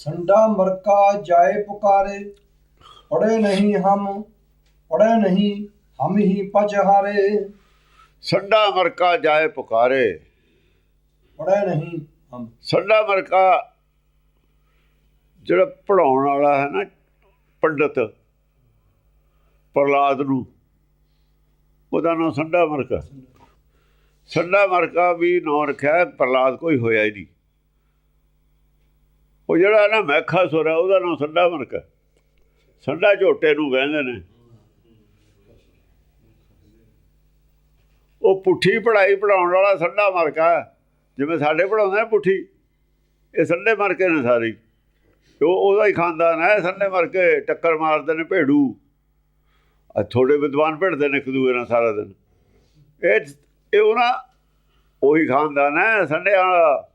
ਸੰਡਾ ਮਰਕਾ ਜਾਏ ਪੁਕਾਰੇ ਪੜੇ ਨਹੀਂ ਹਮ ਪੜੇ ਨਹੀਂ ਹਮ ਹੀ ਪਜਹਾਰੇ ਸੰਡਾ ਮਰਕਾ ਜਾਏ ਪੁਕਾਰੇ। ਪੜੇ ਨਹੀਂ ਹਮ। ਸੰਡਾ ਮਰਕਾ ਜਿਹੜਾ ਪੜਾਉਣ ਵਾਲਾ ਹੈ ਨਾ ਪੰਡਤ ਪ੍ਰਲਾਦ ਨੂੰ ਉਹਦਾ ਨਾਮ ਸੰਡਾ ਮਰਕਾ। ਸੰਡਾ ਮਰਕਾ। ਵੀ ਨਾਮ ਰੱਖਿਆ ਪ੍ਰਲਾਦ ਕੋਈ ਹੋਇਆ ਹੀ ਨਹੀਂ। ਉਹ ਜਿਹੜਾ ਨਾ ਮੈਖਾ ਸੁਰਾ, ਉਹਦਾ ਨਾਮ ਸੰਡਾ ਮਰਕਾ ਸੰਡਾ ਝੋਟੇ ਨੂੰ ਕਹਿੰਦੇ ਨੇ। ਉਹ ਪੁੱਠੀ ਪੜਾਈ ਪੜਾਉਣ ਵਾਲਾ ਸੰਡਾ ਮਰਕਾ ਹੈ। ਜਿਵੇਂ ਸਾਡੇ ਪੜਾਉਂਦੇ ਨੇ ਪੁੱਠੀ, ਇਹ ਸੰਡੇ ਮਰਕੇ ਨੇ ਸਾਰੀ। ਉਹ ਉਹਦਾ ਹੀ ਖਾਨਦਾਨ ਹੈ, ਸੰਡੇ ਮਰਕੇ ਟੱਕਰ ਮਾਰਦੇ ਨੇ ਭੇੜੂ ਆ ਥੋੜੇ ਵਿਦਵਾਨ ਭਿੜਦੇ ਨੇ ਇੱਕ ਦੂਏ ਨਾਲ ਸਾਰਾ ਦਿਨ। ਇਹ ਇਹ ਉਹਨਾਂ ਉਹੀ ਖਾਨਦਾਨ ਹੈ ਸੰਡੇ ਵਾਲਾ।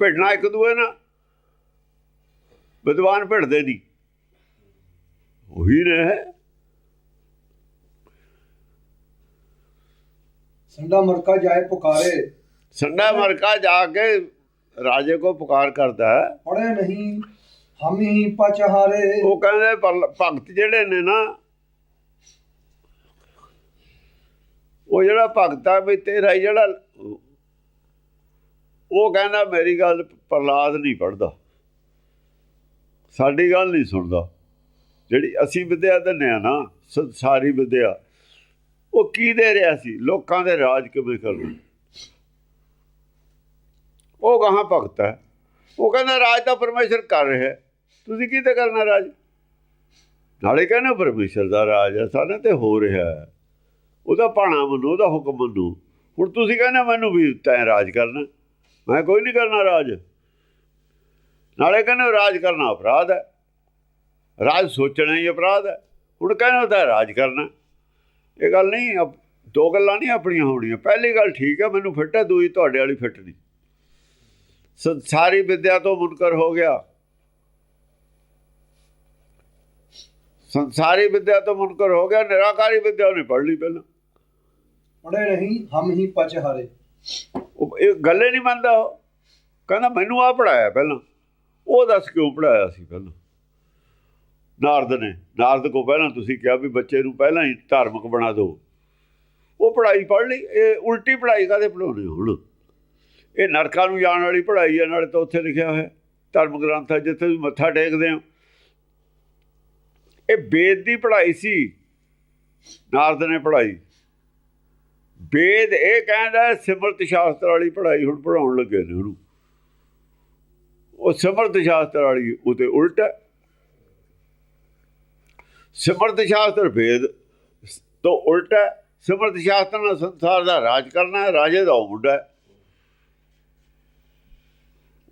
ਭਿੜਨਾ ਇੱਕ ਦੂਏ ਨਾਲ। ਵਿਦਵਾਨ ਭਿੜਦੇ ਨਹੀਂ। ਉਹੀ ਰਹੇ ਸੰਡਾ ਮਰਕਾ ਜਾਏ ਪੁਕਾਰੇ। ਸੰਡਾ ਮਰਕਾ ਜਾ ਕੇ ਰਾਜੇ ਕੋ ਪੁਕਾਰ ਕਰਦਾ ਹੈ। ਪੜੇ ਨਹੀਂ ਹਮ ਹੀ ਪਚਹਾਰੇ। ਉਹ ਕਹਿੰਦੇ ਭਗਤ ਜਿਹੜੇ ਨੇ ਨਾ ਉਹ ਜਿਹੜਾ ਭਗਤ ਆ ਵੀ ਤੇਰਾ ਜਿਹੜਾ ਉਹ ਕਹਿੰਦਾ ਮੇਰੀ ਗੱਲ ਪ੍ਰਲਾਦ ਨਹੀਂ ਪੜਦਾ ਸਾਡੀ ਗੱਲ ਨਹੀਂ ਸੁਣਦਾ। ਜਿਹੜੀ ਅਸੀਂ ਵਿਦਿਆ ਦਿੰਦੇ ਆ ਨਾ, ਸੰਸਾਰੀ ਸਾਰੀ ਵਿਦਿਆ, ਉਹ ਕੀ ਦੇ ਰਿਹਾ ਸੀ? ਲੋਕਾਂ ਦੇ ਰਾਜ ਕਿਵੇਂ ਕਰਨਾ? ਉਹ ਕਹਾਂ ਭਗਤ ਹੈ। ਉਹ ਕਹਿੰਦਾ, ਰਾਜ ਤਾਂ ਪਰਮੇਸ਼ਰ ਕਰ ਰਿਹਾ ਤੁਸੀਂ ਕੀ ਤੇ ਕਰਨਾ ਰਾਜ? ਨਾਲੇ ਕਹਿੰਦਾ, ਪਰਮੇਸ਼ਰ ਦਾ ਰਾਜ ਹੈ, ਸਾਡੇ ਤੇ ਹੋ ਰਿਹਾ ਹੈ। ਉਹਦਾ ਭਾਣਾ ਮੰਨੋ, ਉਹਦਾ ਹੁਕਮ ਮੰਨੋ। ਹੁਣ ਤੁਸੀਂ ਕਹਿੰਦੇ ਮੈਨੂੰ ਵੀ ਤੈਂ ਰਾਜ ਕਰਨਾ ਮੈਂ ਕੋਈ ਨਹੀਂ ਕਰਨਾ ਰਾਜ। ਨਾਲੇ ਕਹਿੰਦੇ ਰਾਜ ਕਰਨਾ ਅਪਰਾਧ ਹੈ। ਰਾਜ ਸੋਚਣਾ ਹੀ ਅਪਰਾਧ ਹੈ। ਹੁਣ ਕਹਿੰਦਾ ਤਾਂ ਰਾਜ ਕਰਨਾ। ਇਹ ਗੱਲ ਨਹੀਂ ਦੋ ਗੱਲਾਂ ਨਹੀਂ ਆਪਣੀਆਂ ਹੋਣੀਆਂ। ਪਹਿਲੀ ਗੱਲ ਠੀਕ ਹੈ ਮੈਨੂੰ ਫਿੱਟ ਹੈ ਦੂਜੀ ਤੁਹਾਡੇ ਵਾਲੀ ਫਿੱਟ ਨਹੀਂ। ਸੰਸਾਰੀ ਵਿਦਿਆ ਤੋਂ ਮੁਨਕਰ ਹੋ ਗਿਆ। ਸੰਸਾਰੀ ਵਿਦਿਆ ਤੋਂ ਮੁਨਕਰ ਹੋ ਗਿਆ ਨਿਰਾਕਾਰੀ ਵਿਦਿਆ ਉਹਨੇ ਪੜ੍ਹ ਲਈ ਪਹਿਲਾਂ। ਪੜ੍ਹੇ ਨਹੀਂ ਹਮ ਹੀ ਪਚ ਹਰੇ। ਇਹ ਗੱਲੇ ਨਹੀਂ ਮੰਨਦਾ ਉਹ। ਕਹਿੰਦਾ ਮੈਨੂੰ ਆ ਪੜਾਇਆ ਪਹਿਲਾਂ। ਉਹ ਦੱਸ ਕਿਉਂ ਪੜਾਇਆ ਸੀ ਪਹਿਲਾਂ। ਨਾਰਦ ਨੇ, ਨਾਰਦ ਕੋ ਪਹਿਲਾਂ ਤੁਸੀਂ ਕਿਹਾ ਵੀ ਬੱਚੇ ਨੂੰ ਪਹਿਲਾਂ ਹੀ ਧਾਰਮਿਕ ਬਣਾ ਦਿਓ। ਉਹ ਪੜਾਈ ਪੜ੍ਹ ਲਈ, ਇਹ ਉਲਟੀ ਪੜਾਈ ਕਾਦੇ ਪੜਾਉਣੀ ਹੁਣ? ਇਹ ਨਰਕਾਂ ਨੂੰ ਜਾਣ ਵਾਲੀ ਪੜਾਈ ਹੈ, ਨਾਲੇ ਤਾਂ ਉੱਥੇ ਲਿਖਿਆ ਹੋਇਆ ਧਰਮ ਗ੍ਰੰਥ ਹੈ, ਜਿੱਥੇ ਤੁਸੀਂ ਮੱਥਾ ਟੇਕਦੇ ਹੋ। ਇਹ ਵੇਦ ਦੀ ਪੜਾਈ ਸੀ। ਨਾਰਦ ਨੇ ਪੜਾਈ ਵੇਦ ਇਹ ਕਹਿੰਦਾ ਸਿਮਰਤ ਸ਼ਾਸਤਰ ਵਾਲੀ ਪੜ੍ਹਾਈ ਹੁਣ ਪੜਾਉਣ ਲੱਗੇ ਨੇ ਉਹਨੂੰ। ਉਹ ਸਿਮਰਤ ਸ਼ਾਸਤਰ ਵਾਲੀ ਉਹ ਤੇ ਉਲਟ ਹੈ। ਸਿਮਰਤ ਸ਼ਾਸਤਰ ਵੇਦ ਤੋਂ ਉਲਟ ਹੈ। ਸਿਮਰਤ ਸ਼ਾਸਤਰ ਨਾਲ ਸੰਸਾਰ ਦਾ ਰਾਜ ਕਰਨਾ ਹੈ, ਰਾਜੇ ਦਾ ਉਹ ਮੁੰਡਾ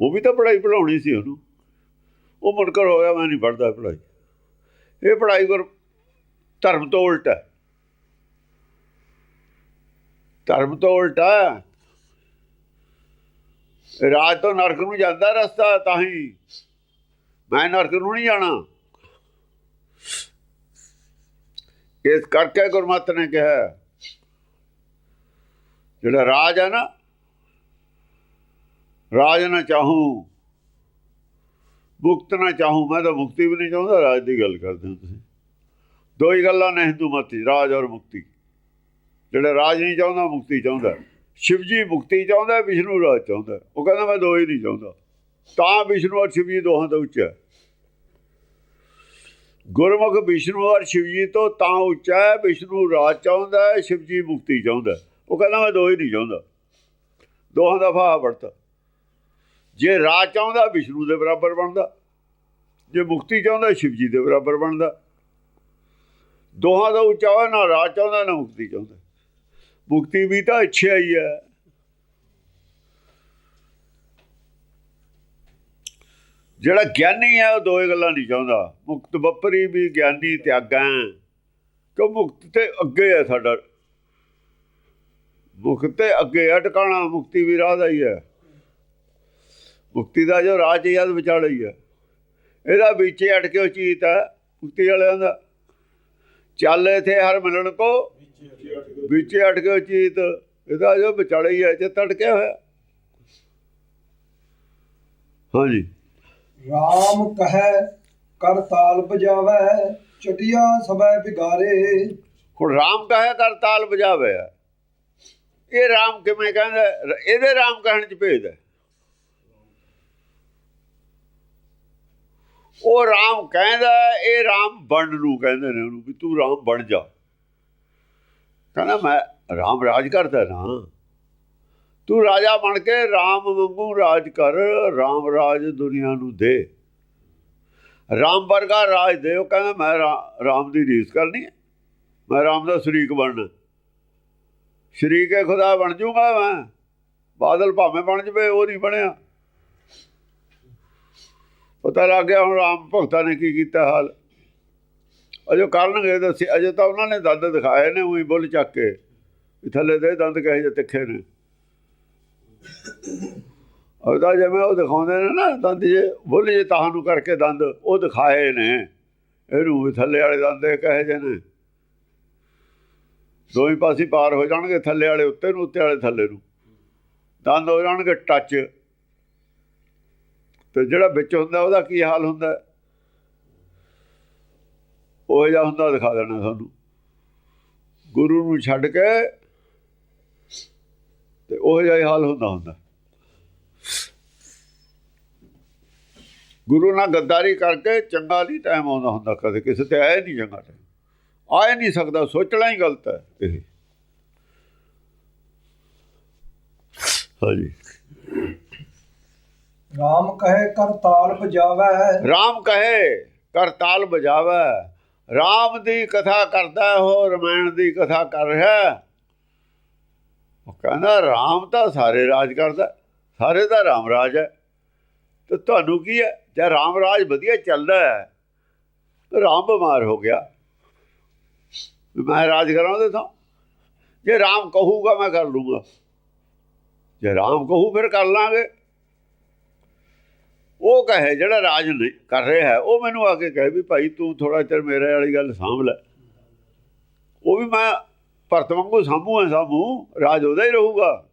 ਉਹ ਵੀ ਤਾਂ ਪੜ੍ਹਾਈ ਪੜਾਉਣੀ ਸੀ ਉਹਨੂੰ। ਉਹ ਮੁਨਕਰ ਹੋ ਗਿਆ ਮੈਂ ਨਹੀਂ ਪੜ੍ਹਦਾ ਪੜ੍ਹਾਈ। ਇਹ ਪੜ੍ਹਾਈ ਗੁਰ ਧਰਮ ਤੋਂ ਉਲਟ ਹੈ। ਧਰਮ ਤੋਂ ਉਲਟਾ ਹੈ। ਰਾਜ ਤੋਂ ਨਰਕ ਨੂੰ ਜਾਂਦਾ ਰਸਤਾ ਤਾਂ ਹੀ। ਮੈਂ ਨਰਕ ਨੂੰ ਨਹੀਂ ਜਾਣਾ। ਇਸ ਕਰਕੇ ਗੁਰਮਤ ਨੇ ਕਿਹਾ, ਜਿਹੜਾ ਰਾਜ ਹੈ ਨਾ, ਰਾਜ ਨਾ ਚਾਹੂੰ, ਮੁਕਤ ਨਾ ਚਾਹੂੰ, ਮੈਂ ਤਾਂ ਮੁਕਤੀ ਵੀ ਨਹੀਂ ਚਾਹੁੰਦਾ, ਰਾਜ ਦੀ ਗੱਲ ਕਰਦੇ ਹੋ ਤੁਸੀਂ। ਦੋ ਹੀ ਗੱਲਾਂ ਨੇ ਹਿੰਦੂ ਮਤ ਰਾਜ ਔਰ ਮੁਕਤੀ। ਜਿਹੜਾ ਰਾਜ ਨਹੀਂ ਚਾਹੁੰਦਾ, ਮੁਕਤੀ ਚਾਹੁੰਦਾ। ਸ਼ਿਵਜੀ ਮੁਕਤੀ ਚਾਹੁੰਦਾ, ਵਿਸ਼ਨੂੰ ਰਾਜ ਚਾਹੁੰਦਾ। ਉਹ ਕਹਿੰਦਾ, ਮੈਂ ਦੋ ਹੀ ਨਹੀਂ ਚਾਹੁੰਦਾ। ਤਾਂ ਵਿਸ਼ਨੂੰ ਔਰ ਸ਼ਿਵਜੀ ਦੋਹਾਂ ਤੋਂ ਉੱਚਾ ਹੈ। ਗੁਰਮੁਖ ਵਿਸ਼ਨੂੰ ਔਰ ਸ਼ਿਵਜੀ ਤੋਂ ਤਾਂ ਉੱਚਾ ਹੈ, ਵਿਸ਼ਨੂੰ ਰਾਜ ਚਾਹੁੰਦਾ ਹੈ ਸ਼ਿਵ ਮੁਕਤੀ ਚਾਹੁੰਦਾ ਉਹ ਕਹਿੰਦਾ, ਮੈਂ ਦੋ ਹੀ ਨਹੀਂ ਚਾਹੁੰਦਾ। ਦੋਹਾਂ ਦਾ ਫਾਹਾ ਵਰਤਾ। ਜੇ ਰਾਜ ਚਾਹੁੰਦਾ, ਵਿਸ਼ਨੂੰ ਦੇ ਬਰਾਬਰ ਬਣਦਾ। ਜੇ ਮੁਕਤੀ ਚਾਹੁੰਦਾ, ਸ਼ਿਵਜੀ ਦੇ ਬਰਾਬਰ ਬਣਦਾ। ਦੋਹਾਂ ਦਾ ਉੱਚਾ ਨਾ ਰਾਜ ਚਾਹੁੰਦਾ, ਨਾ ਮੁਕਤੀ ਚਾਹੁੰਦਾ। ਮੁਕਤੀ ਵੀ ਤਾਂ ਇੱਛਾ ਹੀ ਹੈ। ਜਿਹੜਾ ਗਿਆਨੀ ਹੈ, ਉਹ ਦੋ ਗੱਲਾਂ ਨਹੀਂ ਚਾਹੁੰਦਾ। ਮੁਕਤ ਬੱਪਰੀ ਵੀ ਗਿਆਨੀ ਤਿਆਗਾਂ ਕਿ ਮੁਕਤ ਤੇ ਅੱਗੇ ਹੈ ਸਾਡਾ? ਮੁਕਤ ਤੇ ਅੱਗੇ ਹੈ, ਟਿਕਾਣਾ ਮੁਕਤੀ ਵੀ ਰਾਹ ਦਾ ਹੀ ਹੈ। ਮੁਕਤੀ ਦਾ ਜੋ ਰਾਜ ਯਾਦ ਵਿਚਾਲੇ ਹੀ ਹੈ। ਇਹਦਾ ਵਿੱਚੇ ਅਟਕੇ ਉਹ ਚੀਤ ਹੈ ਮੁਕਤੀ ਵਾਲਿਆਂ ਦਾ। ਚੱਲ ਇਥੇ ਹਰ ਮਿਲਣ ਕੋ ਵਿੱਚ ਅਟਕੇ ਚੀਤ। ਇਹਦਾ ਜੋ ਵਿਚਾਲੇ ਹੀ ਹੈ ਚਿੱਤ ਅਟਕਿਆ ਹੋਇਆ। ਹਾਂਜੀ। RAM ਕਹੈ ਕਰ ਤਾਲ ਬਜਾਵੈ ਚਟਿਆ ਸਭੈ ਬਿਗਾਰੇ ਹੁਣ ਰਾਮ ਕਹੇ ਕਰ ਤਾਲ ਵਜਾਵੇ। ਆ। ਇਹ ਰਾਮ ਕਿਵੇਂ ਕਹਿੰਦਾ? ਇਹਦੇ ਰਾਮ ਕਹਿਣ ਚ ਹੈ। ਉਹ ਰਾਮ ਕਹਿੰਦਾ ਇਹ ਰਾਮ ਬਣਨ ਨੂੰ ਕਹਿੰਦੇ ਨੇ ਉਹਨੂੰ ਵੀ ਤੂੰ ਰਾਮ ਬਣ ਜਾ। ਕਹਿੰਦਾ ਮੈਂ ਰਾਮ ਰਾਜ ਕਰਦਾ ਨਾ। ਤੂੰ ਰਾਜਾ ਬਣ ਕੇ ਰਾਮ ਵਾਂਗੂ ਰਾਜ ਕਰ, ਰਾਮ ਰਾਜ ਦੁਨੀਆ ਨੂੰ ਦੇ। ਰਾਮ ਵਰਗਾ ਰਾਜ ਦੇ, ਉਹ ਕਹਿੰਦਾ ਮੈਂ ਰਾਮ ਦੀ ਰੀਸ ਕਰਨੀ ਹੈ। ਮੈਂ ਰਾਮ ਦਾ ਸ਼ਰੀਕ ਬਣਨਾ। ਸ਼ਰੀਕ ਹੈ, ਖੁਦਾ ਬਣ ਜੂਗਾ ਮੈਂ। ਬਾਦਲ ਭਾਵੇਂ ਬਣ ਜਵੇ, ਉਹ ਨਹੀਂ ਬਣਿਆ। ਪਤਾ ਲੱਗ ਗਿਆ ਹੁਣ ਰਾਮ ਭਗਤਾਂ ਨੇ ਕੀ ਕੀਤਾ ਹਾਲ। ਅਜੇ ਕਰਨਗੇ ਦੱਸੇ, ਅਜੇ ਤਾਂ ਉਹਨਾਂ ਨੇ ਦੰਦ ਦਿਖਾਏ ਨੇ ਉਹੀ ਬੁੱਲ ਚੱਕ ਕੇ, ਵੀ ਥੱਲੇ ਦੇ ਦੰਦ ਕਹੇ ਜੇ ਤਿੱਖੇ ਨੇ। ਉਹਦਾ ਜਿਵੇਂ ਉਹ ਦਿਖਾਉਂਦੇ ਨੇ ਨਾ, ਦੰਦ ਜੇ, ਬੁੱਲ ਜੇ ਤਾਹਾਂ ਨੂੰ ਕਰਕੇ ਦੰਦ ਉਹ ਦਿਖਾਏ ਨੇ। ਇਹਨੂੰ ਵੀ ਥੱਲੇ ਵਾਲੇ ਦੰਦ ਇਹ ਕਹੇ ਜੇ ਨੇ। ਦੋਵੇਂ ਪਾਸੇ ਪਾਰ ਹੋ ਜਾਣਗੇ, ਥੱਲੇ ਵਾਲੇ ਉੱਤੇ ਨੂੰ, ਉੱਤੇ ਵਾਲੇ ਥੱਲੇ ਨੂੰ। ਦੰਦ ਹੋ ਜਾਣਗੇ ਟੱਚ ਤੇ ਜਿਹੜਾ ਵਿੱਚ ਹੁੰਦਾ, ਉਹਦਾ ਕੀ ਹਾਲ ਹੁੰਦਾ? ਉਹ ਜਿਹਾ ਹੁੰਦਾ ਦਿਖਾ ਦੇਣਾ ਸਾਨੂੰ। ਗੁਰੂ ਨੂੰ ਛੱਡ ਕੇ ਤੇ ਉਹ ਜਿਹਾ ਹੀ ਹਾਲ ਹੁੰਦਾ ਹੁੰਦਾ। ਗੁਰੂ ਨਾਲ ਗੱਦਾਰੀ ਕਰਕੇ ਚੰਗਾ ਨਹੀਂ ਟਾਈਮ ਆਉਂਦਾ ਹੁੰਦਾ ਕਦੇ ਕਿਸੇ ਤੇ ਆਇਆ ਨਹੀਂ ਚੰਗਾ ਟਾਈਮ ਆ ਨਹੀਂ ਸਕਦਾ ਸੋਚਣਾ ਹੀ ਗਲਤ ਹੈ ਇਹ। ਹਾਂਜੀ। RAM ਕਹੈ ਕਰ ਤਾਲ ਬਜਾਵੈ RAM ਕਹੇ ਕਰ ਤਾਲ ਬਜਾਵੇ ਰਾਮ ਦੀ ਕਥਾ ਕਰਦਾ ਉਹ, ਰਮਾਇਣ ਦੀ ਕਥਾ ਕਰ ਰਿਹਾ ਉਹ ਕਹਿੰਦਾ, ਰਾਮ ਤਾਂ ਸਾਰੇ ਰਾਜ ਕਰਦਾ ਸਾਰੇ ਦਾ ਰਾਮ ਰਾਜ ਹੈ। ਤੇ ਤੁਹਾਨੂੰ ਕੀ ਹੈ? ਜੇ ਰਾਮ ਰਾਜ ਵਧੀਆ ਚੱਲਦਾ ਹੈ, ਤਾਂ RAM ਬਿਮਾਰ ਹੋ ਗਿਆ। ਮੈਂ ਰਾਜ ਕਰਾਂ ਉਹਦੇ ਜੇ ਰਾਮ ਕਹੂਗਾ ਮੈਂ ਕਰ ਲੂੰਗਾ। ਜੇ ਰਾਮ ਕਹੂ ਫਿਰ ਕਰ ਲਾਂਗੇ। ਉਹ ਕਹੇ ਜਿਹੜਾ ਰਾਜ ਨਹੀਂ ਕਰ ਰਿਹਾ ਹੈ, ਉਹ ਮੈਨੂੰ ਆ ਕੇ ਕਹੇ ਵੀ ਭਾਈ ਤੂੰ ਥੋੜਾ ਚਿਰ ਮੇਰੇ ਵਾਲੀ ਗੱਲ ਸਾਂਭ ਲੈ। ਉਹ ਵੀ ਮੈਂ ਭਰਤ ਵਾਂਗੂ ਸਾਂਭੂ ਹੈ ਸਾਂਭੂ, ਰਾਜ ਉਹਦਾ ਹੀ ਰਹੂਗਾ।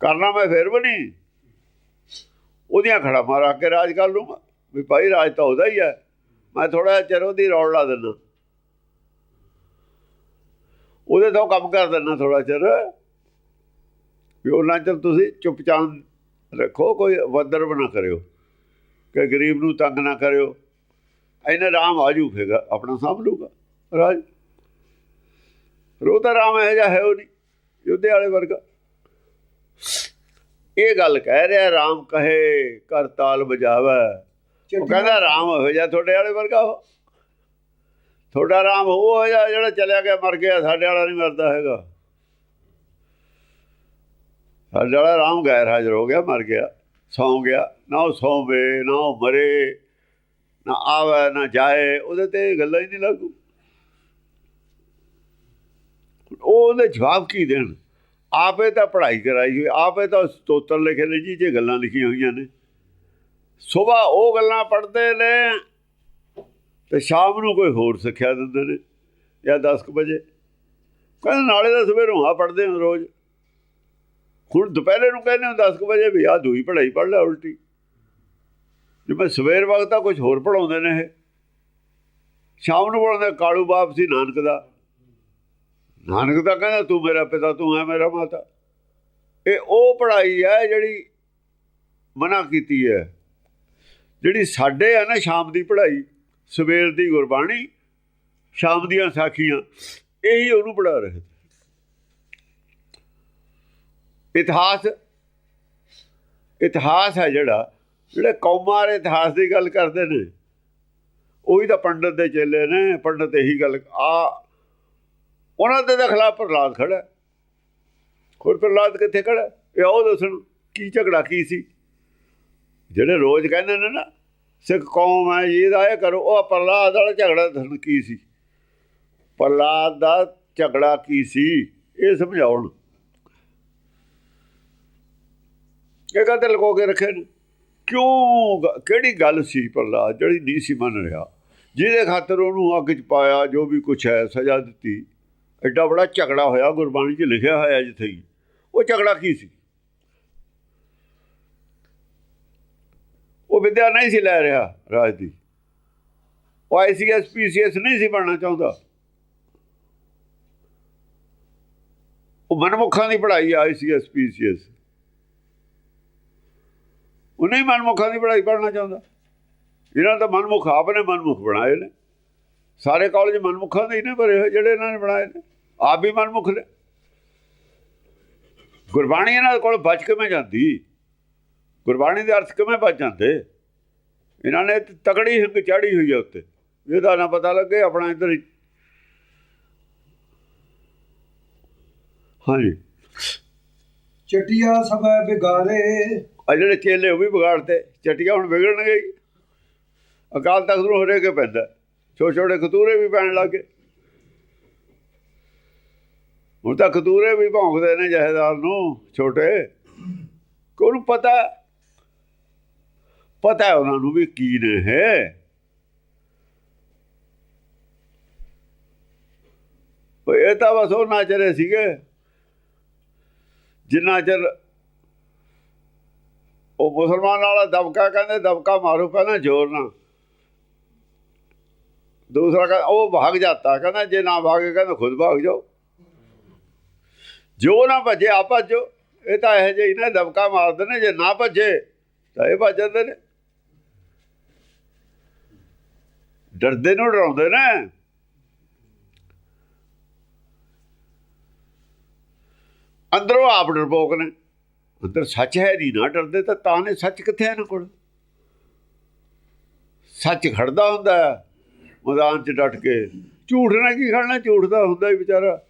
ਕਰਨਾ ਮੈਂ ਫੇਰ ਵੀ ਨਹੀਂ। ਉਹਦੀਆਂ ਖੜਾ ਮਾਰਾ ਕੇ ਰਾਜ ਕਰ ਲੂੰਗਾ ਵੀ ਭਾਈ ਰਾਜ ਤਾਂ ਉਹਦਾ ਹੀ ਹੈ। ਮੈਂ ਥੋੜਾ ਚਿਰ ਉਹਦੀ ਰੌਲ ਲਾ ਦਿੰਦਾ। ਉਹਦੇ ਤੋਂ ਕੰਮ ਕਰ ਦਿੰਦਾ ਥੋੜਾ ਚਿਰ। ਵੀ ਉਹਨਾਂ ਚਿਰ ਤੁਸੀਂ ਚੁੱਪਚਾਪ ਰੱਖੋ ਕੋਈ ਵਦਰ ਬਣਾ ਕਰਿਓ ਕਿ ਗਰੀਬ ਨੂੰ ਤੰਗ ਨਾ ਕਰਿਓ। ਇਹਨੇ ਰਾਮ ਆਜੂ ਫੇਗਾ ਆਪਣਾ ਸਾਂਭ ਲੂਗਾ ਰਾਜ। ਰੋ ਤਾਂ ਰਾਮ ਹੈ ਜਾਂ ਹੈ ਉਹ ਨਹੀਂ ਯੁੱਧੇ ਵਾਲੇ ਵਰਗਾ। ਇਹ ਗੱਲ ਕਹਿ ਰਿਹਾ ਰਾਮ ਕਹੇ ਕਰ ਤਾਲ ਬਜਾਵੇ ਉਹ ਕਹਿੰਦਾ ਰਾਮ ਹੋ ਜਾ ਤੁਹਾਡੇ ਵਾਲੇ ਵਰਗਾ ਹੋ ਤੁਹਾਡਾ ਰਾਮ ਉਹ ਹੋ ਜਾ ਜਿਹੜਾ ਚਲਿਆ ਗਿਆ ਮਰ ਗਿਆ ਸਾਡੇ ਵਾਲਾ ਨਹੀਂ ਮਰਦਾ ਹੈਗਾ। ਸਾਡਾ ਰਾਮ ਗੈਰ ਹਾਜ਼ਰ ਹੋ ਗਿਆ, ਮਰ ਗਿਆ, ਸੌਂ ਗਿਆ। ਨਾ ਉਹ ਸੌਂਵੇ, ਨਾ ਉਹ ਮਰੇ, ਨਾ ਆਵੇ, ਨਾ ਜਾਏ, ਉਹਦੇ ਤੇ ਗੱਲਾਂ ਹੀ ਨਹੀਂ ਲੱਗੂ। ਉਹ ਉਹਦੇ ਜਵਾਬ ਕੀ ਦੇਣ? ਆਪੇ ਤਾਂ ਪੜ੍ਹਾਈ ਕਰਾਈ ਹੋਈ, ਆਪੇ ਤਾਂ ਸਤੋਤਰ ਲਿਖੇ ਨੇ ਜੀ, ਜੇ ਗੱਲਾਂ ਲਿਖੀਆਂ ਹੋਈਆਂ ਨੇ। ਸਵੇਰ ਉਹ ਗੱਲਾਂ ਪੜ੍ਹਦੇ ਨੇ ਤੇ ਸ਼ਾਮ ਨੂੰ ਕੋਈ ਹੋਰ ਸਿੱਖਿਆ ਦਿੰਦੇ ਨੇ, ਜਾਂ 10 ਕੁ ਵਜੇ। ਕਹਿੰਦੇ ਨਾਲੇ ਦਾ ਸਵੇਰੋਂ ਆ ਪੜ੍ਹਦੇ ਹਾਂ ਰੋਜ਼। ਹੁਣ ਦੁਪਹਿਰੇ ਨੂੰ ਕਹਿੰਦੇ ਹੋ 10 ਕੁ ਵਜੇ ਵੀ ਆ ਦੂਈ ਪੜ੍ਹਾਈ ਪੜ੍ਹ ਲੈ ਉਲਟੀ। ਜਿਵੇਂ ਸਵੇਰ ਵਕਤ ਤਾਂ ਕੁਝ ਹੋਰ ਪੜਾਉਂਦੇ ਨੇ ਇਹ। ਸ਼ਾਮ ਨੂੰ ਪੜਾਉਂਦੇ ਕਾਲੂ ਬਾਪ ਸੀ ਨਾਨਕ ਦਾ। ਨਾਨਕ ਦਾ ਕਹਿੰਦਾ, ਤੂੰ ਮੇਰਾ ਪਿਤਾ, ਤੂੰ ਹੈ ਮੇਰਾ ਮਾਤਾ। ਇਹ ਉਹ ਪੜ੍ਹਾਈ ਹੈ ਜਿਹੜੀ ਮਨਾ ਕੀਤੀ ਹੈ। ਜਿਹੜੀ ਸਾਡੇ ਆ ਨਾ ਸ਼ਾਮ ਦੀ ਪੜ੍ਹਾਈ, ਸਵੇਰ ਦੀ ਗੁਰਬਾਣੀ, ਸ਼ਾਮ ਦੀਆਂ ਸਾਖੀਆਂ, ਇਹੀ ਉਹਨੂੰ ਪੜ੍ਹਾ ਰਹੇ ਇਤਿਹਾਸ ਇਤਿਹਾਸ ਹੈ ਜਿਹੜਾ, ਜਿਹੜੇ ਕੌਮਾਂ ਦੇ ਇਤਿਹਾਸ ਦੀ ਗੱਲ ਕਰਦੇ ਨੇ, ਉਹੀ ਤਾਂ ਪੰਡਤ ਦੇ ਚੇਲੇ ਨੇ, ਪੰਡਤ ਇਹੀ ਗੱਲ, ਆ, ਉਹਨਾਂ ਦੇ ਤਾਂ ਖਿਲਾਫ ਪ੍ਰਹਲਾਦ ਖੜਾ ਹੋਰ ਪ੍ਰਹਲਾਦ ਕਿੱਥੇ ਖੜਾ ਇਹ ਉਹ ਦੱਸਣ, ਕੀ ਝਗੜਾ ਕੀ ਸੀ? ਜਿਹੜੇ ਰੋਜ਼ ਕਹਿੰਦੇ ਨੇ ਨਾ, ਸਿੱਖ ਕੌਮ ਹੈ ਜੀ ਇਹਦਾ ਇਹ ਕਰੋ, ਉਹ ਪ੍ਰਹਲਾਦ ਵਾਲਾ ਝਗੜਾ ਦੱਸਣ ਕੀ ਸੀ? ਪ੍ਰਹਲਾਦ ਦਾ ਝਗੜਾ ਕੀ ਸੀ? ਇਹ ਸਮਝਾਉਣ। ਇਹ ਕਹਿੰਦੇ ਲਗੋ ਕੇ ਰੱਖੇ ਨੇ। ਕਿਉਂ ਕਿਹੜੀ ਗੱਲ ਸੀ ਪ੍ਰਹਲਾਦ ਜਿਹੜੀ ਨਹੀਂ ਸੀ ਮੰਨ ਰਿਹਾ? ਜਿਹਦੇ ਖਾਤਰ ਉਹਨੂੰ ਅੱਗ 'ਚ ਪਾਇਆ, ਜੋ ਵੀ ਕੁਛ ਹੈ, ਸਜ਼ਾ ਦਿੱਤੀ। ਐਡਾ ਬੜਾ ਝਗੜਾ ਹੋਇਆ, ਗੁਰਬਾਣੀ 'ਚ ਲਿਖਿਆ ਹੋਇਆ ਜਿੱਥੇ ਹੀ। ਉਹ ਝਗੜਾ ਕੀ ਸੀ? ਉਹ ਵਿਦਿਆ ਨਹੀਂ ਸੀ ਲੈ ਰਿਹਾ ਰਾਜ ਦੀ। ਉਹ ਆਈਸੀਐਸ ਪੀਸੀਐਸ ਨਹੀਂ ਸੀ ਬਣਨਾ ਚਾਹੁੰਦਾ। ਉਹ ਮਨਮੁੱਖਾਂ ਦੀ ਪੜ੍ਹਾਈ ਆਈਸੀਐਸ ਪੀਸੀਐਸ ਉਹਨੇ ਨਹੀਂ ਮਨਮੁਖਾਂ ਦੀ ਪੜ੍ਹਾਈ ਪੜ੍ਹਨਾ ਚਾਹੁੰਦਾ। ਇਹਨਾਂ ਦਾ ਮਨਮੁਖ ਆਪ ਨੇ ਮਨਮੁਖ ਬਣਾਏ ਨੇ। ਸਾਰੇ ਕਾਲਜ ਮਨਮੁਖਾਂ ਦੇ ਹੀ ਨੇ ਭਰੇ ਹੋਏ ਜਿਹੜੇ ਇਹਨਾਂ ਨੇ ਬਣਾਏ ਨੇ। ਆਪ ਵੀ ਮਨਮੁਖ ਨੇ। ਗੁਰਬਾਣੀ ਇਹਨਾਂ ਕੋਲ ਬਚ ਕਿਵੇਂ ਜਾਂਦੀ? ਗੁਰਬਾਣੀ ਦੇ ਅਰਥ ਕਿਵੇਂ ਬਚ ਜਾਂਦੇ? ਇਹਨਾਂ ਨੇ ਤਕੜੀ ਹਿੰਗ ਚਾੜੀ ਹੋਈ ਹੈ ਉੱਤੇ। ਇਹਦਾ ਨਾ ਪਤਾ ਲੱਗੇ ਆਪਣਾ ਇੱਧਰ ਹੀ। ਹਾਂਜੀ। ਚਟਿਆ ਸਭੈ ਬਿਗਾਰੇ ਆ ਜਿਹੜੇ ਚੇਲੇ ਉਹ ਵੀ ਵਿਗਾੜਤੇ ਚਟੀਆਂ ਹੁਣ ਵਿਗੜਨਗੇ ਹੀ। ਅਕਾਲ ਤਖਤ ਨੂੰ ਹਰੇ ਕੇ ਪੈਂਦਾ। ਛੋਟੇ ਛੋਟੇ ਖਤੂਰੇ ਵੀ ਪੈਣ ਲੱਗੇ ਹੁਣ ਤਾਂ ਕਤੂਰੇ ਵੀ ਭੌਂਕਦੇ ਨੇ ਜਹੇਦਾਰ ਨੂੰ, ਛੋਟੇ। ਕੋਨੂੰ ਪਤਾ? ਪਤਾ ਉਹਨਾਂ ਨੂੰ ਵੀ ਕੀ ਨੇ ਹੈ ਉਹ ਇਹ ਤਾਂ ਬਸ ਉਹ ਨਾਚਰੇ ਸੀਗੇ। ਜਿੰਨਾ ਚਿਰ ਉਹ ਮੁਸਲਮਾਨ ਵਾਲਾ ਦਬਕਾ ਕਹਿੰਦੇ ਦਬਕਾ ਮਾਰੋ ਪਹਿਲਾਂ ਜ਼ੋਰ ਨਾਲ। ਦੂਸਰਾ ਕਹਿੰਦਾ ਉਹ ਭਾਗ ਜਾਤਾ, ਕਹਿੰਦਾ ਜੇ ਨਾ ਭਾਗੇ ਕਹਿੰਦਾ ਖੁਦ ਭਾਗ ਜਾਓ। ਜੋ ਨਾ ਭੱਜੇ ਆ ਭੱਜੋ। ਇਹ ਤਾਂ ਇਹ ਜਿਹੀ ਨਾ, ਦਬਕਾ ਮਾਰਦੇ ਨੇ, ਜੇ ਨਾ ਭੱਜੇ ਤਾਂ ਇਹ ਭੱਜ ਜਾਂਦੇ ਨੇ। ਡਰਦੇ ਨੂੰ ਡਰਾਉਂਦੇ ਨੇ। ਅੰਦਰੋਂ ਆਪ ਡਰਪੋਕ ਨੇ। ਅੰਦਰ ਸੱਚ ਹੈ ਨਹੀਂ ਨਾ ਡਰਦੇ ਤਾਂ ਤਾਂ ਨੇ ਸੱਚ ਕਿੱਥੇ ਹੈ ਇਹਨਾਂ ਕੋਲ? ਸੱਚ ਖੜਦਾ ਹੁੰਦਾ ਮੈਦਾਨ 'ਚ ਡਟ ਕੇ। ਝੂਠ ਨਾਲ ਕੀ ਖੜਨਾ, ਝੂਠ ਦਾ ਹੁੰਦਾ ਹੀ ਵਿਚਾਰਾ।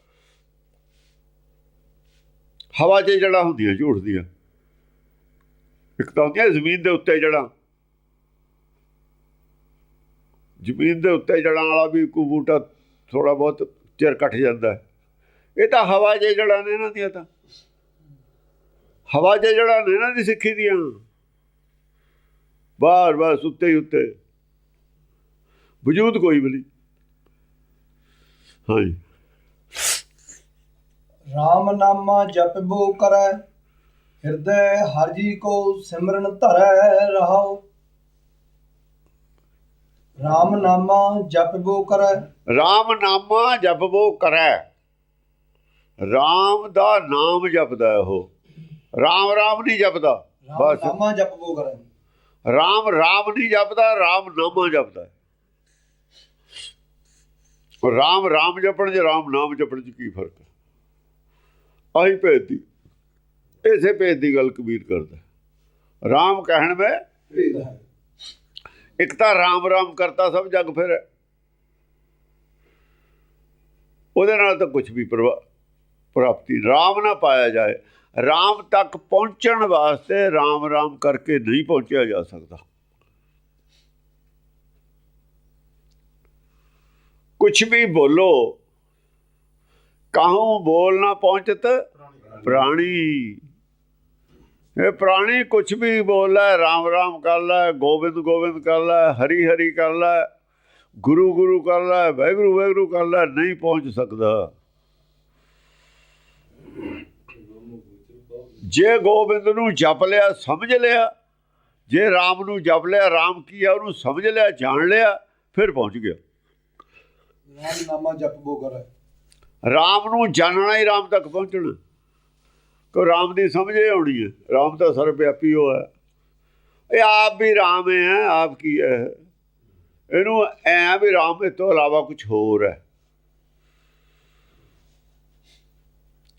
ਹਵਾ 'ਚ ਜੜਾ ਹੁੰਦੀਆਂ ਝੂਠ ਦੀਆਂ। ਇੱਕ ਤਾਂ ਹੁੰਦੀਆਂ ਜ਼ਮੀਨ ਦੇ ਉੱਤੇ ਜੜਾਂ ਜ਼ਮੀਨ ਦੇ ਉੱਤੇ ਜੜਾਂ ਵਾਲਾ ਵੀ ਕੋਈ ਬੂਟਾ ਥੋੜਾ ਬਹੁਤ ਚਿਰ ਕੱਟ ਜਾਂਦਾ ਇਹ ਤਾਂ ਹਵਾ 'ਚ ਜੜਾਂ ਨੇ ਇਹਨਾਂ ਦੀਆਂ ਤਾਂ। ਹਵਾ 'ਚ ਨੇ ਇਹਨਾਂ ਦੀ ਸਿੱਖੀ ਦੀਆਂ ਬਾਹਰ ਬਸ ਉੱਤੇ ਹੀ ਉੱਤੇ। ਵਜੂਦ ਕੋਈ ਵੀ ਨਹੀਂ। ਹਾਂਜੀ। RAM ਨਾਮਾ ਜਪਬੋ ਕਰੈ ਹਿਰਦੈ ਹਰ ਜੀ ਕੋ ਸਿਮਰਨ ਧਰੈ ਰਹਾਉ। RAM ਨਾਮਾ ਜਪਬੋ ਕਰੈ। ਰਾਮ ਨਾਮਾ ਜਪਬੋ ਕਰੈ। ਰਾਮ ਦਾ ਨਾਮ ਜਪਦਾ ਹੈ ਉਹ। ਰਾਮ ਰਾਮ ਨਹੀਂ ਜਪਦਾ। ਬਸ। ਨਾਮਾ ਜਪਬੋ ਕਰੈ। ਰਾਮ ਰਾਮ ਨਹੀਂ ਜਪਦਾ ਰਾਮ ਨਾਮਾ ਜਪਦਾ। ਰਾਮ ਰਾਮ ਜਪਣ ਜੇ ਰਾਮ ਨਾਮ ਜਪਣ ਚ ਕੀ ਫ਼ਰਕ ਹੈ? ਆਹੀ ਭੇਦ ਇਸੇ ਭੇਦ ਦੀ ਗੱਲ ਕਬੀਰ ਕਰਦਾ। ਰਾਮ ਕਹਿਣ ਮੈਂ ਇੱਕ ਤਾਂ ਰਾਮ ਰਾਮ ਕਰਤਾ ਸਭ ਜਗ ਫਿਰ। ਉਹਦੇ ਨਾਲ ਤਾਂ ਕੁਝ ਵੀ ਪ੍ਰਾਪਤੀ ਰਾਮ ਨਾ ਪਾਇਆ ਜਾਏ। ਰਾਮ ਤੱਕ ਪਹੁੰਚਣ ਵਾਸਤੇ ਰਾਮ ਰਾਮ ਕਰਕੇ ਨਹੀਂ ਪਹੁੰਚਿਆ ਜਾ ਸਕਦਾ। ਕੁਝ ਵੀ ਬੋਲੋ, ਕਾਹੋਂ ਬੋਲ ਨਾ ਪਹੁੰਚਤ ਪ੍ਰਾਣੀ। ਇਹ ਪ੍ਰਾਣੀ ਕੁਝ ਵੀ ਬੋਲਦਾ ਰਾਮ ਰਾਮ ਕਰ ਲੈ, ਗੋਬਿੰਦ ਗੋਬਿੰਦ ਕਰ ਲੈ, ਹਰੀ ਹਰੀ ਕਰ ਲੈ, ਗੁਰੂ ਗੁਰੂ ਕਰ ਲੈ ਵੈਗਰੂ ਵੈਗਰੂ ਕਰ ਲੈ, ਨਹੀਂ ਪਹੁੰਚ ਸਕਦਾ। ਜੇ ਗੋਬਿੰਦ ਨੂੰ ਜਪ ਲਿਆ ਸਮਝ ਲਿਆ। ਜੇ ਰਾਮ ਨੂੰ ਜਪ ਲਿਆ ਰਾਮ ਕੀ ਹੈ ਉਹਨੂੰ ਸਮਝ ਲਿਆ ਜਾਣ ਲਿਆ ਫਿਰ ਪਹੁੰਚ ਗਿਆ। RAM ਨਾਮਾ ਜਪਬੋ ਕਰੈ। ਰਾਮ ਨੂੰ ਜਾਣਨਾ ਹੀ ਰਾਮ ਤੱਕ ਪਹੁੰਚਣਾ। ਕੋ ਰਾਮ ਦੀ ਸਮਝੇ ਆਉਣੀ ਹੈ। ਰਾਮ ਤਾਂ ਸਰਵ ਵਿਆਪੀ ਹੋ। ਹੈ ਇਹ ਆਪ ਵੀ ਰਾਮ ਹੈ ਆਪ ਕੀ ਹੈ? ਇਹਨੂੰ ਐ ਵੀ ਰਾਮ ਇਹ ਤੋਂ ਇਲਾਵਾ ਕੁਝ ਹੋਰ ਹੈ।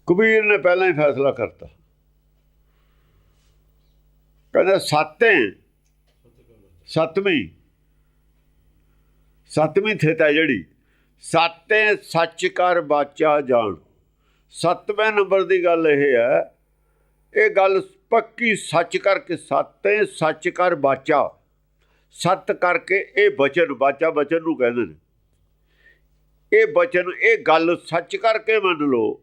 ਕਬੀਰ ਨੇ ਪਹਿਲਾਂ ਹੀ ਫੈਸਲਾ ਕਰਤਾ। ਕਹਿੰਦਾ ਸੱਤੇ ਸਤਵੀਂ ਸਤਵੀਂ ਥਿਤ ਹੈ ਜਿਹੜੀ। ਸਾਤੇ ਸੱਚ ਕਰ ਬਾਚਾ ਜਾਣ। ਸੱਤਵੇਂ ਨੰਬਰ ਦੀ ਗੱਲ ਇਹ ਹੈ, ਇਹ ਗੱਲ ਪੱਕੀ ਸੱਚ ਕਰਕੇ ਸਾਤੇ ਸੱਚ ਕਰ ਬਾਚਾ। ਸੱਤ ਕਰਕੇ ਇਹ ਬਚਨ, ਬਾਚਾ ਬਚਨ ਨੂੰ ਕਹਿੰਦੇ ਨੇ। ਇਹ ਬਚਨ, ਇਹ ਗੱਲ ਸੱਚ ਕਰਕੇ ਮੰਨ ਲਓ।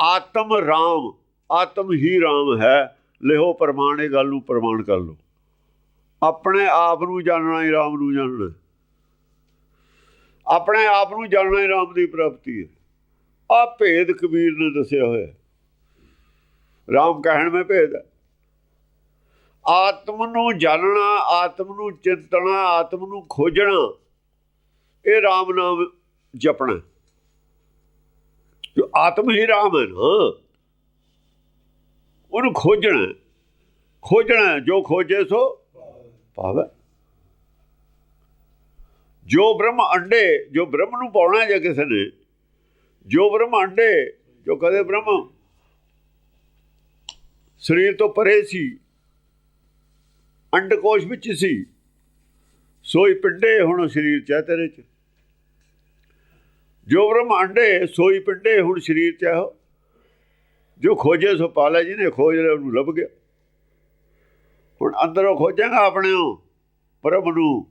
ਆਤਮ ਰਾਮ, ਆਤਮ ਹੀ ਰਾਮ ਹੈ। ਲਿਹੋ ਪ੍ਰਮਾਣ, ਇਹ ਗੱਲ ਨੂੰ ਪ੍ਰਮਾਣ ਕਰ ਲਓ। ਆਪਣੇ ਆਪ ਨੂੰ ਜਾਣਨਾ ਹੀ ਰਾਮ ਨੂੰ ਜਾਣਨਾ। ਆਪਣੇ ਆਪ ਨੂੰ ਜਾਣਨਾ ਹੀ ਰਾਮ ਦੀ ਪ੍ਰਾਪਤੀ ਹੈ। ਆ ਭੇਦ ਕਬੀਰ ਨੇ ਦੱਸਿਆ ਹੋਇਆ। ਰਾਮ ਕਹਿਣ ਮੈਂ ਭੇਦ ਹੈ। ਆਤਮ ਨੂੰ ਜਾਣਨਾ, ਆਤਮ ਨੂੰ ਚਿੰਤਣਾ, ਆਤਮ ਨੂੰ ਖੋਜਣਾ, ਇਹ ਰਾਮ ਨਾਮ ਜਪਣਾ। ਜੋ ਆਤਮ ਹੀ ਰਾਮ ਹੈ ਨਾ। ਉਹਨੂੰ ਖੋਜਣਾ ਖੋਜਣਾ ਜੋ ਖੋਜੇ ਸੋ ਪਾਵੇ ਜੋ ਬ੍ਰਹਮ ਅੰਡੇ ਜੋ ਬ੍ਰਹਮ ਨੂੰ ਪਾਉਣਾ ਜੇ ਕਿਸੇ ਨੇ ਜੋ ਬ੍ਰਹਮ ਅੰਡੇ ਜੋ ਕਦੇ ਬ੍ਰਹਮ ਸਰੀਰ ਤੋਂ ਪਰੇ ਸੀ ਅੰਡਕੋਸ਼ ਵਿੱਚ ਸੀ ਸੋਈ ਪਿੰਡੇ ਹੁਣ ਸਰੀਰ ਚ ਹੈ ਤੇਰੇ ਚ ਜੋ ਬ੍ਰਹਮ ਅੰਡੇ ਸੋਈ ਪਿੰਡੇ ਹੁਣ ਸਰੀਰ ਚ ਹੈ ਉਹ। ਜੋ ਖੋਜੇ ਸੋ ਪਾਲਾ ਜੀ ਨੇ ਖੋਜ ਲਿਆ, ਉਹਨੂੰ ਲੱਭ ਗਿਆ। ਹੁਣ ਅੰਦਰੋਂ ਖੋਜਾਂਗਾ ਆਪਣੇ ਨੂੰ ਪ੍ਰਭ ਨੂੰ,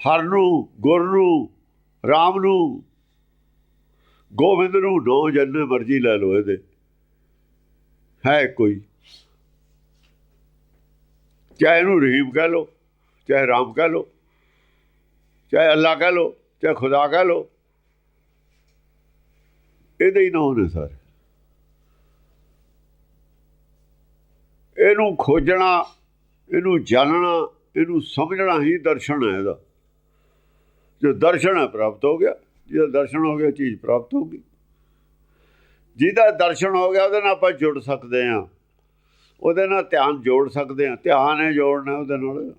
ਹਰ ਨੂੰ, ਗੁਰ ਨੂੰ, ਰਾਮ ਨੂੰ, ਗੋਬਿੰਦ ਨੂੰ ਨੋ ਜੰਨੇ ਮਰਜ਼ੀ ਲੈ ਲੋ ਇਹਦੇ। ਹੈ ਕੋਈ। ਚਾਹੇ ਇਹਨੂੰ ਰਹੀਮ ਕਹਿ ਲੋ ਚਾਹੇ ਰਾਮ ਕਹਿ ਲੋ ਚਾਹੇ ਅੱਲਾ ਕਹਿ ਲੋ ਚਾਹੇ ਖੁਦਾ ਕਹਿ ਲੋ ਇਹਦੇ ਹੀ ਨਾਮ ਨੇ ਸਾਰੇ। ਇਹਨੂੰ ਖੋਜਣਾ ਇਹਨੂੰ ਜਾਣਨਾ ਇਹਨੂੰ ਸਮਝਣਾ ਹੀ ਦਰਸ਼ਨ ਹੈ ਇਹਦਾ। ਜੋ ਦਰਸ਼ਨ ਹੈ ਪ੍ਰਾਪਤ ਹੋ ਗਿਆ ਜਿਹਦਾ ਦਰਸ਼ਨ ਹੋ ਗਿਆ ਚੀਜ਼ ਪ੍ਰਾਪਤ ਹੋ ਗਈ। ਜਿਹਦਾ ਦਰਸ਼ਨ ਹੋ ਗਿਆ ਉਹਦੇ ਨਾਲ ਆਪਾਂ ਜੁੜ ਸਕਦੇ ਹਾਂ। ਉਹਦੇ ਨਾਲ ਧਿਆਨ ਜੋੜ ਸਕਦੇ ਹਾਂ। ਧਿਆਨ ਹੈ ਜੋੜਨਾ ਉਹਦੇ ਨਾਲ।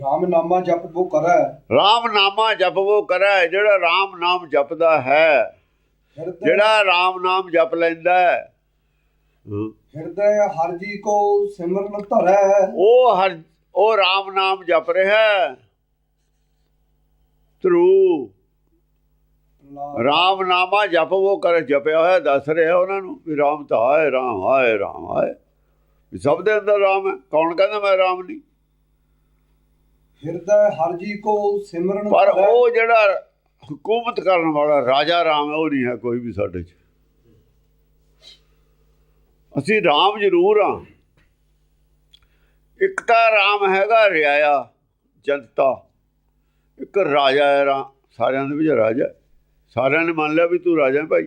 ਰਾਮ ਨਾਮਾ ਜਪੋ ਕਰੈ। ਰਾਮ ਨਾਮਾ ਜਪਵੋ ਕਰੈ ਜਿਹੜਾ ਰਾਮ ਨਾਮ ਜਪਦਾ ਹੈ। ਜਿਹੜਾ ਰਾਮ ਨਾਮ ਜਪ ਲੈਂਦਾ ਹੈ। ਹਿਰਦੈ ਹਰ ਜੀ ਕੋ ਸਿਮਰਨ ਧਰੈ। ਉਹ ਹਰ ਉਹ ਰਾਮ ਨਾਮ ਜਪ ਰਿਹਾ ਹੈ। ਤਰੂ ਰਾਮ ਨਾਮਾ ਜਪਵੋ ਕਰ ਜਪਿਆ ਹੋਇਆ ਦੱਸ ਰਿਹਾ ਉਹਨਾਂ ਨੂੰ ਵੀ ਰਾਮ ਤਾਂ ਆਏ ਰਾਮ ਆਏ ਰਾਮ ਆਏ। ਵੀ ਸਭ ਦੇ ਅੰਦਰ ਰਾਮ ਹੈ। ਕੌਣ ਕਹਿੰਦਾ ਮੈਂ ਰਾਮ ਨਹੀਂ? ਹਿਰਦੈ ਹਰ ਜੀ ਕੋ ਸਿਮਰਨ ਪਰ। ਉਹ ਜਿਹੜਾ ਹਕੂਮਤ ਕਰਨ ਵਾਲਾ ਰਾਜਾ ਰਾਮ ਉਹ ਨਹੀਂ ਹੈ ਕੋਈ ਵੀ ਸਾਡੇ 'ਚ। ਅਸੀਂ ਰਾਮ ਜ਼ਰੂਰ ਆ ਇੱਕ ਤਾਂ ਰਾਮ ਹੈਗਾ, ਰਿਆਇਆ, ਜਨਤਾ। ਇੱਕ ਰਾਜਾ ਹੈ ਰਾ ਸਾਰਿਆਂ ਦੇ ਵਿੱਚ ਰਾਜਾ ਸਾਰਿਆਂ ਨੇ ਮੰਨ ਲਿਆ ਵੀ ਤੂੰ ਰਾਜਾ ਭਾਈ।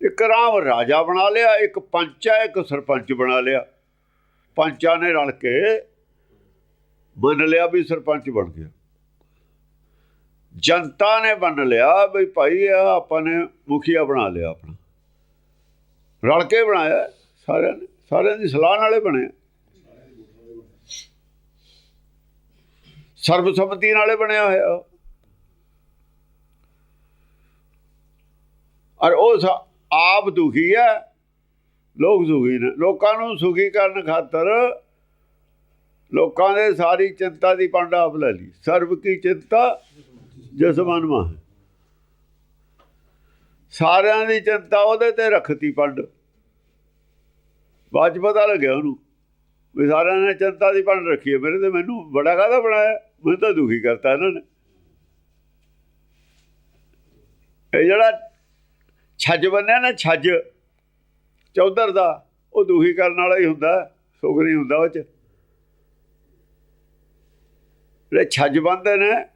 ਇੱਕ ਰਾਮ ਰਾਜਾ ਬਣਾ ਲਿਆ, ਇੱਕ ਪੰਚ ਹੈ, ਇੱਕ ਸਰਪੰਚ ਬਣਾ ਲਿਆ। ਪੰਚਾਂ ਨੇ ਰਲ ਕੇ ਮੰਨ ਲਿਆ ਵੀ ਸਰਪੰਚ ਬਣ ਗਿਆ। ਜਨਤਾ ਨੇ ਬੰਨ ਲਿਆ ਵੀ ਭਾਈ ਇਹ ਆਪਾਂ ਨੇ ਮੁਖੀਆ ਬਣਾ ਲਿਆ ਆਪਣਾ। ਰਲ ਕੇ ਬਣਾਇਆ, ਸਾਰਿਆਂ ਨੇ, ਸਾਰਿਆਂ ਦੀ ਸਲਾਹ ਨਾਲੇ ਬਣਿਆ ਸਰਬਸੰਮਤੀ ਨਾਲੇ ਬਣਿਆ ਹੋਇਆ। ਔਰ ਉਹ ਸ- ਆਪ ਦੁਖੀ ਹੈ, ਲੋਕ ਸੁਖੀ ਨੇ। ਲੋਕਾਂ ਨੂੰ ਸੁਖੀ ਕਰਨ ਖਾਤਰ ਲੋਕਾਂ ਦੇ ਸਾਰੀ ਚਿੰਤਾ ਦੀ ਪੰਡ ਆਪ ਲੈ ਲਈ। ਸਰਬ ਕੀ ਚਿੰਤਾ ਜਿਸ ਮਨ ਮਾ ਹੈ। ਸਾਰਿਆਂ ਦੀ ਚਿੰਤਾ ਉਹਦੇ ਤੇ ਰੱਖਤੀ ਪੰਡ। ਬਾਅਦ 'ਚ ਪਤਾ ਲੱਗਿਆ ਉਹਨੂੰ ਵੀ ਸਾਰਿਆਂ ਨੇ ਚਿੰਤਾ ਦੀ ਪੰਡ ਰੱਖੀ ਹੈ। ਮੇਰੇ ਤੇ ਮੈਨੂੰ ਬੜਾ ਕਾਹਦਾ ਬਣਾਇਆ? ਮੈਨੂੰ ਤਾਂ ਦੁਖੀ ਕਰਤਾ ਇਹਨਾਂ ਨੇ। ਇਹ ਜਿਹੜਾ ਛੱਜ ਬੰਨਿਆ ਨਾ ਛੱਜ, ਚੌਧਰ ਦਾ, ਉਹ ਦੁਖੀ ਕਰਨ ਵਾਲਾ ਹੀ ਹੁੰਦਾ, ਸੁਖ ਨਹੀਂ ਹੁੰਦਾ ਉਹ ਚ। ਜਿਹੜੇ ਛੱਜ ਬੰਨਦੇ ਨੇ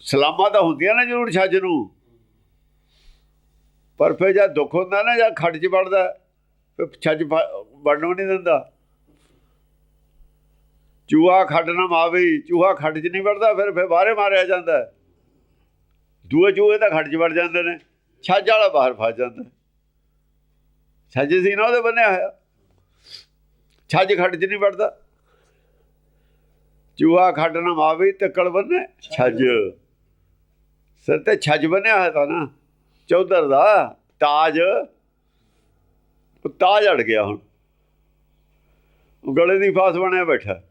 ਸਲਾਮਾਂ ਤਾਂ ਹੁੰਦੀਆਂ ਨੇ ਜ਼ਰੂਰ ਛੱਜ ਨੂੰ। ਪਰ ਫਿਰ ਜਦ ਦੁੱਖ ਹੁੰਦਾ ਨਾ, ਜਾਂ ਖੱਡ 'ਚ ਵੜਦਾ, ਫਿਰ ਛੱਜ ਵੜਨੋਂ ਨਹੀਂ ਦਿੰਦਾ। ਚੂਹਾ ਖੱਡ ਨਾ ਮਾਵੇ, ਚੂਹਾ ਖੱਡ 'ਚ ਨਹੀਂ ਵੜਦਾ, ਫਿਰ ਫਿਰ ਬਾਹਰੇ ਮਾਰਿਆ ਜਾਂਦਾ। ਹੈ। ਦੂਏ ਚੂਹੇ ਤਾਂ ਖੱਡ 'ਚ ਵੜ ਜਾਂਦੇ ਨੇ, ਛੱਜ ਵਾਲਾ ਬਾਹਰ ਫਸ ਜਾਂਦਾ। ਛੱਜ ਸੀ ਨਾ ਉਹਦੇ ਬੰਨਿਆ ਹੋਇਆ। ਛੱਜ ਖੱਡ 'ਚ ਨਹੀਂ ਵੜਦਾ। ਚੂਹਾ ਖੱਡ ਨਾ ਮਾਵੇ, ਤੱਕੜ ਬੰਨੇ, ਛੱਜ। ਸਿਰ ਤੇ ਛੱਜ ਬੰਨਿਆ ਹੋਇਆ ਤਾਂ ਨਾ, ਚੌਧਰ ਦਾ ਤਾਜ, ਉਹ ਤਾਜ ਅੜ ਗਿਆ ਹੁਣ। ਉਹ ਗਲੇ ਦੀ ਫਾਸ ਬਣਿਆ ਬੈਠਾ।